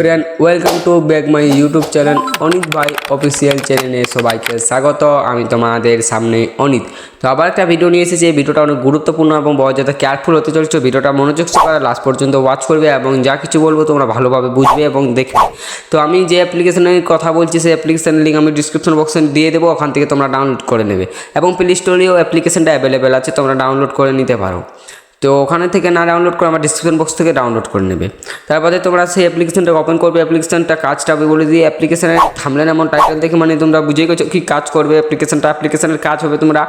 Friend welcome to back my YouTube channel Anit ভাই official চ্যানেলে সবাইকে স্বাগত। আমি তোমাদের সামনে অনিত। তো আবার একটা ভিডিও নিয়ে এসেছি। এই ভিডিওটা অনেক গুরুত্বপূর্ণ এবং যাতে কেয়ারফুল হতে চলছে। ভিডিওটা মনোযোগ সহকারে লাস্ট পর্যন্ত ওয়াচ করবে এবং যা কিছু বলব তোমরা ভালোভাবে বুঝবে এবং দেখবে। তো আমি যে অ্যাপ্লিকেশনের কথা বলছি, সেই অ্যাপ্লিকেশনের লিঙ্ক আমি ডিসক্রিপশন বক্সে দিয়ে দেবো। ওখান থেকে তোমরা ডাউনলোড করে নেবে। এবং প্লে স্টোরেও অ্যাপ্লিকেশনটা অ্যাভেলেবেল আছে। তোমরা ডাউনলোড করে নিতে পারো। তো ওখানে থেকে না ডাউনলোড করে আমার ডিসক্রিপশন বক্স থেকে ডাউনলোড করে নেবে। তারপরে তোমরা সেই অ্যাপ্লিকেশনটা ওপেন করবে অ্যাপ্লিকেশনটা কাজটা আমি বলে দিই অ্যাপ্লিকেশনের থামলেন এমন টাইটেল দেখে মানে তোমরা বুঝে গেছো কী কাজ করবে অ্যাপ্লিকেশনটা অ্যাপ্লিকেশনের কাজ হবে তোমরা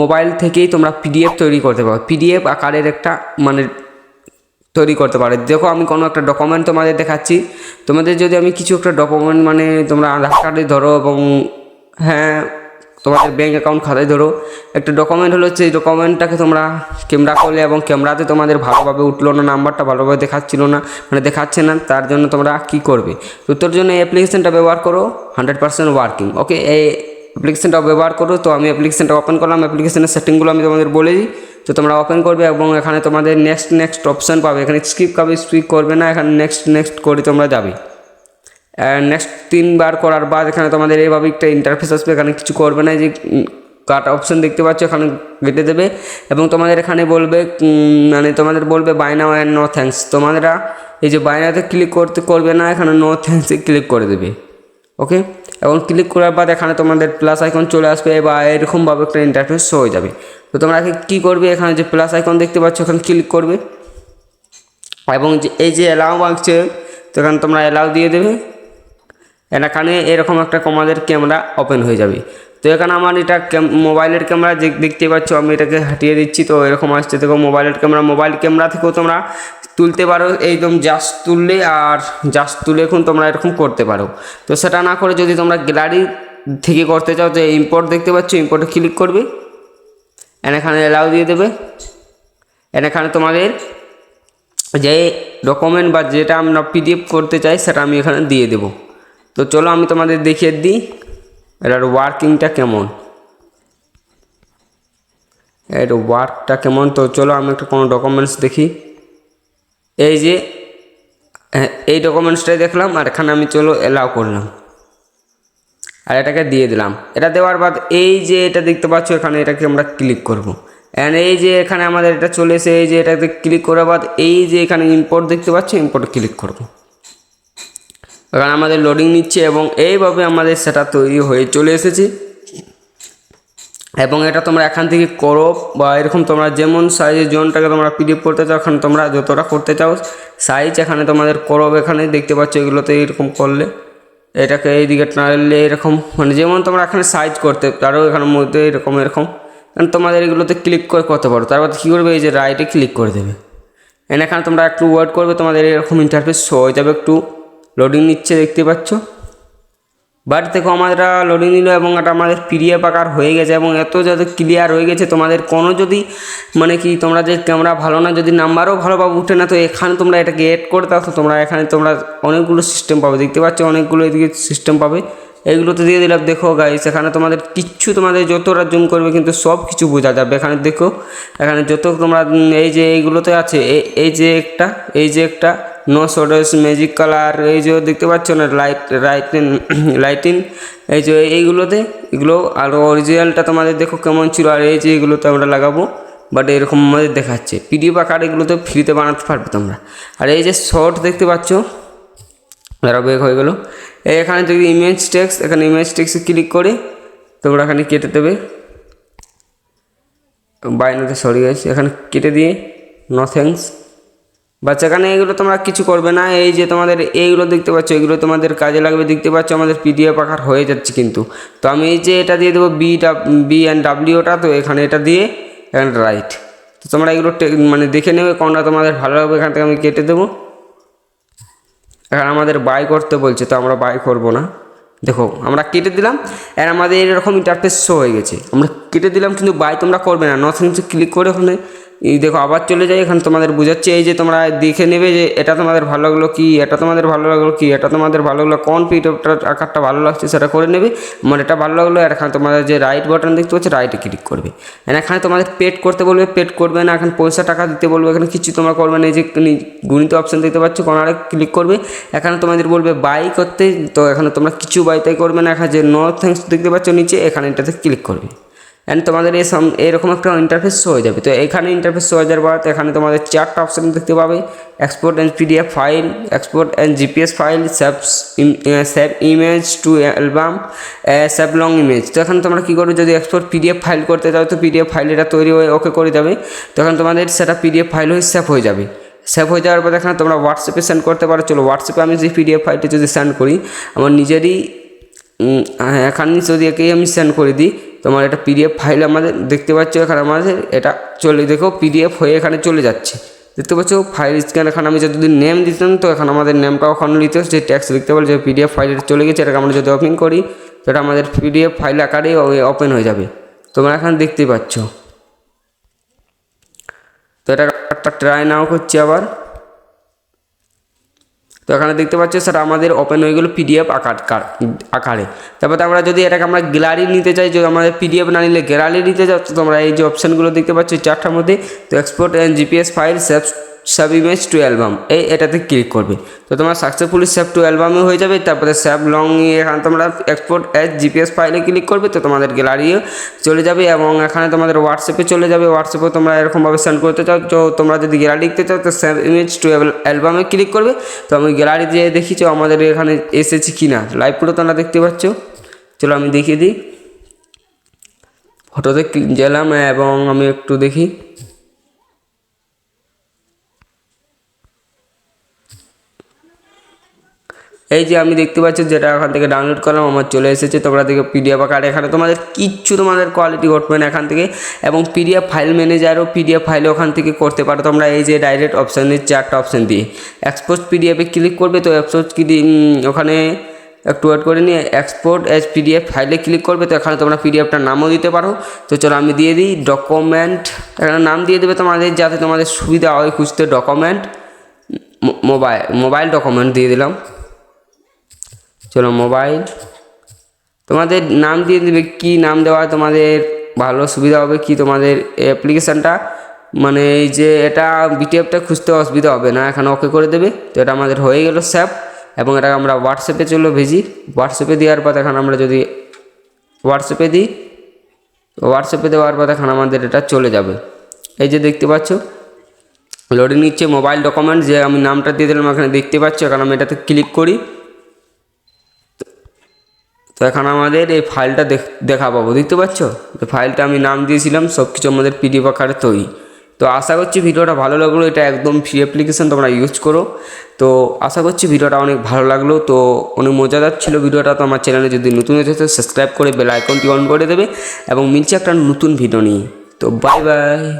মোবাইল থেকেই তোমরা পিডিএফ তৈরি করতে পারো। পিডিএফ আকারের একটা মানে তৈরি করতে পারে। দেখো আমি কোনো একটা ডকুমেন্ট তোমাদের দেখাচ্ছি। তোমাদের যদি আমি কিছু একটা ডকুমেন্ট মানে তোমরা আধার কার্ডে ধরো এবং হ্যাঁ তোমাদের ব্যাঙ্ক অ্যাকাউন্ট খাতায় ধরো। একটা ডকুমেন্ট হলো সেই ডকুমেন্টটাকে তোমরা ক্যামেরা করলে এবং ক্যামেরাতে তোমাদের ভালোভাবে উঠল না নাম্বারটা ভালোভাবে দেখাচ্ছিল না মানে দেখাচ্ছে না, তার জন্য তোমরা কী করবে? তো তোর জন্য এই অ্যাপ্লিকেশনটা ব্যবহার করো হান্ড্রেড পার্সেন্ট ওয়ার্কিং ওকে এই অ্যাপ্লিকেশনটা ব্যবহার করো, তো আমি অ্যাপ্লিকেশনটা ওপেন করলাম অ্যাপ্লিকেশনের সেটিংগুলো আমি তোমাদের বলে দিই। তো তোমরা ওপেন করবে এবং এখানে তোমাদের নেক্সট নেক্সট অপশান পাবে, এখানে স্কিপ করবে স্কিপ করবে না, এখানে নেক্সট নেক্সট করে তোমরা যাবে। নেক্সট তিনবার করার বাদ এখানে তোমাদের এইভাবে একটা ইন্টারফেস আসবে। এখানে কিছু করবে না যে কাট অপশন দেখতে পাচ্ছ, এখানে কেটে দেবে। এবং তোমাদের এখানে বলবে মানে তোমাদের বলবে বাই অ্যান্ড নো থ্যাঙ্কস তোমাদেরা এই যে বাইনাতে ক্লিক করতে করবে না, এখানে নো থ্যাঙ্কসে ক্লিক করে দেবে। ওকে এবং ক্লিক করার বাদ এখানে তোমাদের প্লাস আইকন চলে আসবে বা এরকমভাবে একটা ইন্টারফেস হয়ে যাবে। তো তোমরা কী করবে, এখানে যে প্লাস আইকন দেখতে পাচ্ছ, এখানে ক্লিক করবে। এবং যে, এই যে অ্যালাউ মাগছে তো এখানে তোমরা অ্যালাউ দিয়ে দেবে। এখানে এরকম একটা তোমাদের ক্যামেরা ওপেন হয়ে যাবে। তো এখানে আমার এটা মোবাইলের ক্যামেরা দেখতে পাচ্ছ, আমি এটাকে হাঁটিয়ে দিচ্ছি। তো এরকম আসছে, দেখো মোবাইলের ক্যামেরা। মোবাইল ক্যামেরা থেকেও তোমরা তুলতে পারো, একদম জাস্ট তুললে আর জাস্ট তুলে এখন তোমরা এরকম করতে পারো। তো সেটা না করে যদি তোমরা গ্যালারি থেকে করতে চাও, যে ইম্পোর্ট দেখতে পাচ্ছ ইম্পোর্টে ক্লিক করবে। এখানে অ্যালাউ দিয়ে দেবে। এখানে তোমাদের যে ডকুমেন্ট বা যেটা আমরা পিডিএফ করতে চাই, সেটা আমি এখানে দিয়ে দেবো। তো চলো আমি তোমাদের দেখিয়ে দিই এটার ওয়ার্কিংটা কেমন। এর ওয়ার্কটা কেমন? তো চলো আমি একটা কোনো ডকুমেন্টস দেখি। এই যে হ্যাঁ, এই ডকুমেন্টসটাই দেখলাম আর এখানে আমি চলো অ্যালাউ করলাম। আর এটাকে দিয়ে দিলাম। এটা দেওয়ার বাদ এই যে এটা দেখতে পাচ্ছ এখানে এটাকে আমরা ক্লিক করব। অ্যান্ড এই যে এখানে আমাদের এটা চলে এসে এই যে এটাতে ক্লিক করার বাদ এই যে এখানে ইম্পোর্ট দেখতে পাচ্ছ ইম্পোর্টে ক্লিক করব। এখানে আমাদের লোডিং নিচ্ছে এবং এইভাবে আমাদের সেটা তৈরি হয়ে চলে এসেছে। এবং এটা তোমরা এখান থেকে করো বা এরকম তোমরা যেমন সাইজের জোনটাকে তোমরা পিডিএফ করতে চাও, এখানে তোমরা যতটা করতে চাও সাইজ এখানে তোমাদের করব এখানে দেখতে পাচ্ছ এগুলোতে এরকম করলে, এটাকে এইদিকে টানলে এরকম মানে যেমন তোমরা এখানে সাইজ করতে পারো এখানের মধ্যে এরকম এরকম কারণ তোমাদের এগুলোতে ক্লিক করে করতে পারো। তারপর কী করবে? এই যে রাইটে ক্লিক করে দেবে। এখানে তোমরা একটু ওয়েট করবে, তোমাদের এরকম ইন্টারফেস শো হয়ে যাবে একটু। লোডিং নিচ্ছে দেখতে পাচ্ছ? বাট দেখো আমরা লোডিং নিল এবং এটা আমাদের পিডিএফ আকার হয়ে গেছে এবং এত যাতে ক্লিয়ার হয়ে গেছে, তোমাদের কোনো যদি মানে কি তোমরা যে ক্যামেরা ভালো না, যদি নাম্বারও ভালোভাবে উঠে না, তো এখানে তোমরা এটাকে এড করে দাও। তো তোমরা এখানে তোমরা অনেকগুলো সিস্টেম পাবে, দেখতে পাচ্ছ অনেকগুলো এদিকে সিস্টেম পাবে। এইগুলোতে দিয়ে দিলাম, দেখো গাইস এখানে তোমাদের কিচ্ছু তোমাদের যতটা জুম করবে কিন্তু সব কিছু বোঝা যাবে। এখানে দেখো, এখানে যত তোমরা এই যে এইগুলোতে আছে এই যে একটা, এই যে একটা নো সোডস ম্যাজিক কালার এই যে দেখতে পাচ্ছ না লাইট লাইটিন লাইটিন এই যে এইগুলোতে, এগুলো আর অরিজিনালটা তোমাদের দেখো কেমন ছিল, আর এই যে এগুলোতে আমরা লাগাবো বাট এরকম আমাদের দেখাচ্ছে। পিডিএফ আকার এগুলোতে ফ্রিতে বানাতে পারবে তোমরা। আর এই যে শর্ট দেখতে পাচ্ছ এরা বেগ হয়ে গেল। এই এখানে যদি ইমেজ টেক্স এখানে ইমেজ টেক্সে ক্লিক করে, তোমরা এখানে কেটে দেবে। বাইনাতে সরি গেছে এখানে কেটে দিয়ে নো বাচ্চা এখানে এগুলো তোমরা কিছু করবে না। এই যে তোমাদের এইগুলো দেখতে পাচ্ছ, এগুলো তোমাদের কাজে লাগবে। দেখতে পাচ্ছ, আমাদের পিডিএফ আকার হয়ে যাচ্ছে কিন্তু। তো আমি এই যে এটা দিয়ে দেবো বি বি অ্যান্ড ডাব্লিউটা তো এখানে এটা দিয়ে এখানে রাইট তো তোমরা এগুলো মানে দেখে নেবে, কোনটা তোমাদের ভালো লাগবে, এখান থেকে আমি কেটে দেবো। এখন আমাদের বাই করতে বলছে, তো আমরা বাই করব না। দেখো, আমরা কেটে দিলাম আর আমাদের এরকম ইন্টারফেস শো হয়ে গেছে। আমরা কেটে দিলাম, কিন্তু বাই তোমরা করবে না। নথিংসে ক্লিক করে ওখানে এই দেখো, আবার চলে যাই, এখানে তোমাদের বোঝাচ্ছে, এই যে তোমরা দেখে নেবে যে এটা তোমাদের ভালো লাগল কি, এটা তোমাদের ভালো লাগল কি, এটা তোমাদের ভালো লাগল, কোন পিডিএফটার আকারটা ভালো লাগছে সেটা করে নেবে আমার এটা ভালো লাগল, আর এখানে তোমাদের যে রাইট বাটন দেখতে পাচ্ছ রাইটে ক্লিক করবে। এখানে তোমাদের পেড করতে বলবে পেড করবে না, এখন পয়সা টাকা দিতে বলবে, এখানে কিছু তোমরা করবে না, এই যে গুণিত অপশন দেখতে পাচ্ছ কোনারে ক্লিক করবে। এখানে তোমাদের বলবে বাই করতে, তো এখানে তোমরা কিছু বাইতাই করবে না, এখানে যে নো থ্যাঙ্কস দেখতে পাচ্ছ নিচে, এখানে এটাতে ক্লিক করবে। অ্যান্ড তোমাদের এই সাম এরকম একটা ইন্টারফেস শো হয়ে যাবে। তো এখানে ইন্টারফেস শো হয়ে যাওয়ার পর এখানে তোমাদের চারটা অপশন দেখতে পাবে। Export and PDF file export and GPS file save save image to album save long image তো এখানে তোমরা কী করবে? যদি এক্সপোর্ট পিডিএফ ফাইল করতে চাও তো পিডিএফ ফাইল এটা তৈরি হয়ে ওকে করে যাবে। তখন তোমাদের সেটা পিডিএফ ফাইল হয়ে সেভ হয়ে যাবে। সেভ হয়ে যাওয়ার পর এখানে তোমরা হোয়াটসঅ্যাপে সেন্ড করতে পারো। চলো হোয়াটসঅ্যাপে আমি যদি পিডিএফ ফাইলটা যদি সেন্ড করি আমার নিজেরই হ্যাঁ, এখানে যদি একেই আমি সেন্ড করে দিই তোমার এটা পিডিএফ ফাইল আমাদের দেখতে পাচ্ছ এখানে আমাদের, এটা চলে, দেখো পিডিএফ হয়ে এখানে চলে যাচ্ছে। দেখতে পাচ্ছ ফাইল স্ক্যান এখানে আমি যদি নেম দিতাম তো এখন আমাদের নেমটা ওখানে নিতে যে ট্যাক্স লিখতে পারো যে পিডিএফ ফাইল চলে গেছে, এটাকে আমরা যদি ওপেন করি তো এটা আমাদের পিডিএফ ফাইল আকারেই ওপেন হয়ে যাবে। তোমরা এখানে দেখতেই পাচ্ছ। তো এটা একটা ট্রাই নাও করছি আবার। তো এখানে দেখতে পাচ্ছ স্যার আমাদের ওপেন হয়ে গেলো পিডিএফ আকার, কার- আকারে। তারপরে আমরা যদি এটাকে আমরা গ্যালারি নিতে চাই, যদি আমাদের পিডিএফ না নিলে গ্যালারি নিতে তো তোমরা এই যে অপশানগুলো দেখতে পাচ্ছ চারটার মধ্যে তো export GPS file save sub image to album এই এটাতে ক্লিক করবে। তো তোমার সাকসেসফুলি সেভ টু অ্যালবামে হয়ে যাবে, তারপরে সেভ লং এখানে তোমরা এক্সপোর্ট অ্যাজ জিপিএস ফাইলে ক্লিক করবে, তো তোমাদের গ্যালারিও চলে যাবে এবং এখানে তোমাদের হোয়াটসঅ্যাপে চলে যাবে। হোয়াটসঅ্যাপে তোমরা এরকমভাবে সেন্ড করতে চাও। তো তোমরা যদি গ্যালারি দেখতে চাও, তো সেভ ইমেজ টু অ্যালবামে ক্লিক করবে। তো আমি গ্যালারি দিয়ে দেখিছো আমাদের এখানে এসেছে কি না লাইভগুলো তোমরা দেখতে পাচ্ছ। চলো আমি দেখিয়ে দিই। ফটোতে গেলাম এবং আমি একটু দেখি। এই যে আমি দেখতে পাচ্ছি যেটা এখান থেকে ডাউনলোড করলাম, আমার চলে এসেছে তোমরা দেখো পিডিএফ আকার। এখানে তোমাদের কিচ্ছু তোমাদের কোয়ালিটি ঘটবে না এখান থেকে। এবং পিডিএফ ফাইল ম্যানেজারও পিডিএফ ফাইল ওখান থেকে করতে পারো তোমরা। এই যে ডাইরেক্ট অপশানের চারটা অপশান দিয়ে। এক্সপোর্ট পিডিএফে ক্লিক করবে তো এক্সপোর্ট ওখানে একটু ওয়েট করে নিয়ে এক্সপোর্ট এজ পিডিএফ ফাইলে ক্লিক করবে তো এখানে তোমরা পিডিএফটার নামও দিতে পারো। তো চলো আমি দিয়ে দিই ডকুমেন্ট এখানে নাম দিয়ে দেবে তোমাদের যাতে তোমাদের সুবিধা হয় খুঁজতে ডকুমেন্ট মোবাইল মোবাইল ডকুমেন্ট দিয়ে দিলাম। চলো মোবাইল। তোমাদের নাম দিয়ে দেবে, কী নাম দেওয়া তোমাদের ভালো সুবিধা হবে কি তোমাদের অ্যাপ্লিকেশানটা মানে এই যে এটা বিটিএফটা খুঁজতে অসুবিধা হবে না, এখানে ওকে করে দেবে। তো এটা আমাদের হয়ে গেল স্যাপ এবং এটা আমরা হোয়াটসঅ্যাপে চলো ভেজি। হোয়াটসঅ্যাপে দেওয়ার পর এখন আমরা যদি হোয়াটসঅ্যাপে দিই হোয়াটসঅ্যাপে দেওয়ার পর এখন আমাদের এটা চলে যাবে। এই যে দেখতে পাচ্ছ লোডিং নিচ্ছে মোবাইল ডকুমেন্ট যে আমি নামটা দিয়ে দিলাম, এখানে দেখতে পাচ্ছ, এখন আমি এটাতে ক্লিক করি। তো এখন আমাদের এই ফাইলটা দেখ- পাবো, দেখতে পাচ্ছ? তো ফাইলটা আমি নাম দিয়েছিলাম সব কিছু আমাদের পিডিএফ আকারে তৈরি। তো আশা করছি ভিডিওটা ভালো লাগল, এটা একদম ফ্রি অ্যাপ্লিকেশন তোমরা ইউজ করো। তো আশা করছি ভিডিওটা অনেক ভালো লাগল, তো অনেক মজাদার ছিল ভিডিওটা, তো আমার চ্যানেলে যদি নতুন হয়েছে সাবস্ক্রাইব করে বেল আইকনটি অন করে দেবে এবং মিলছে একটা নতুন ভিডিও নিয়ে। তো বাই বাই